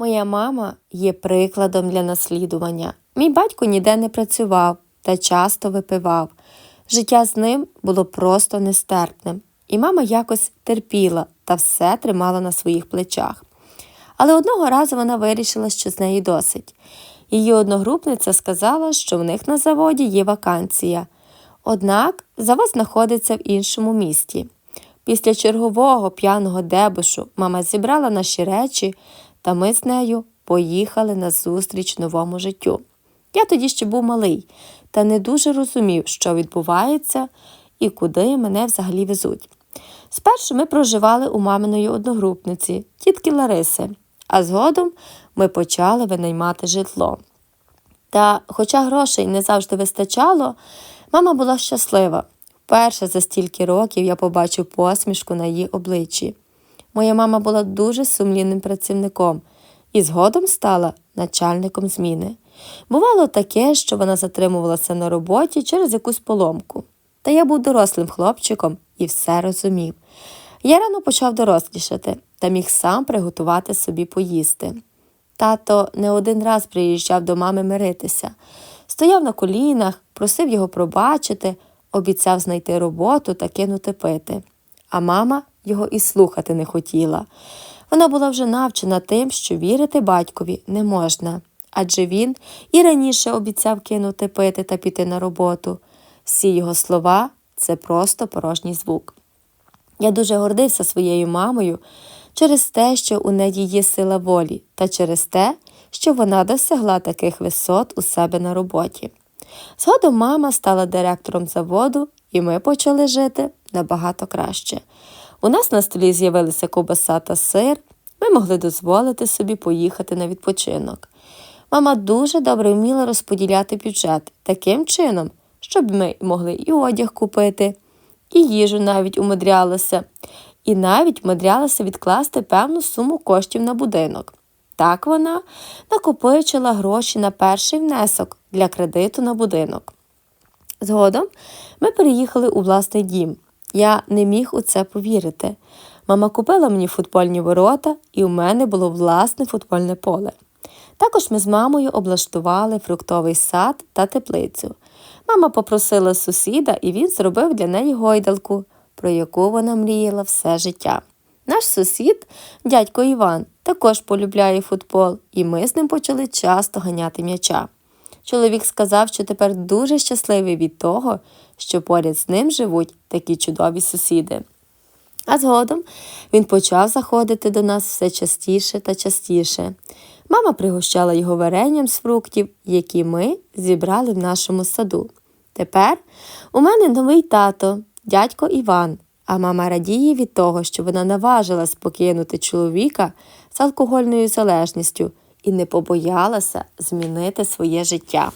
Моя мама є прикладом для наслідування. Мій батько ніде не працював та часто випивав. Життя з ним було просто нестерпним, і мама якось терпіла та все тримала на своїх плечах. Але одного разу вона вирішила, що з неї досить. Її одногрупниця сказала, що в них на заводі є вакансія. Однак завод знаходиться в іншому місті. Після чергового п'яного дебушу мама зібрала наші речі, та ми з нею поїхали на зустріч новому життю. Я тоді ще був малий та не дуже розумів, що відбувається і куди мене взагалі везуть. Спершу ми проживали у маминої одногрупниці, тітки Лариси, а згодом ми почали винаймати житло. Та, хоча грошей не завжди вистачало, мама була щаслива. Вперше за стільки років я побачив посмішку на її обличчі. Моя мама була дуже сумлінним працівником і згодом стала начальником зміни. Бувало таке, що вона затримувалася на роботі через якусь поломку. Та я був дорослим хлопчиком і все розумів. Я рано почав дорослішати та міг сам приготувати собі поїсти. Тато не один раз приїжджав до мами миритися, стояв на колінах, просив його пробачити, обіцяв знайти роботу та кинути пити. А мама його і слухати не хотіла. Вона була вже навчена тим, що вірити батькові не можна, адже він і раніше обіцяв кинути пити та піти на роботу. Всі його слова це просто порожній звук. Я дуже гордився своєю мамою через те, що у неї є сила волі, та через те, що вона досягла таких висот у себе на роботі. Згодом мама стала директором заводу, і ми почали жити набагато краще. У нас на столі з'явилися ковбаса та сир, ми могли дозволити собі поїхати на відпочинок. Мама дуже добре вміла розподіляти бюджет таким чином, щоб ми могли і одяг купити, і їжу навіть умудрялася, і навіть умудрялася відкласти певну суму коштів на будинок. Так вона накопичила гроші на перший внесок для кредиту на будинок. Згодом ми переїхали у власний дім. Я не міг у це повірити. Мама купила мені футбольні ворота, і у мене було власне футбольне поле. Також ми з мамою облаштували фруктовий сад та теплицю. Мама попросила сусіда, і він зробив для неї гойдалку, про яку вона мріяла все життя. Наш сусід, дядько Іван, також полюбляє футбол, і ми з ним почали часто ганяти м'яча. Чоловік сказав, що тепер дуже щасливий від того, що поряд з ним живуть такі чудові сусіди. А згодом він почав заходити до нас все частіше та частіше. Мама пригощала його варенням з фруктів, які ми зібрали в нашому саду. Тепер у мене новий тато, дядько Іван, а мама радіє від того, що вона наважилась покинути чоловіка з алкогольною залежністю і не побоялася змінити своє життя.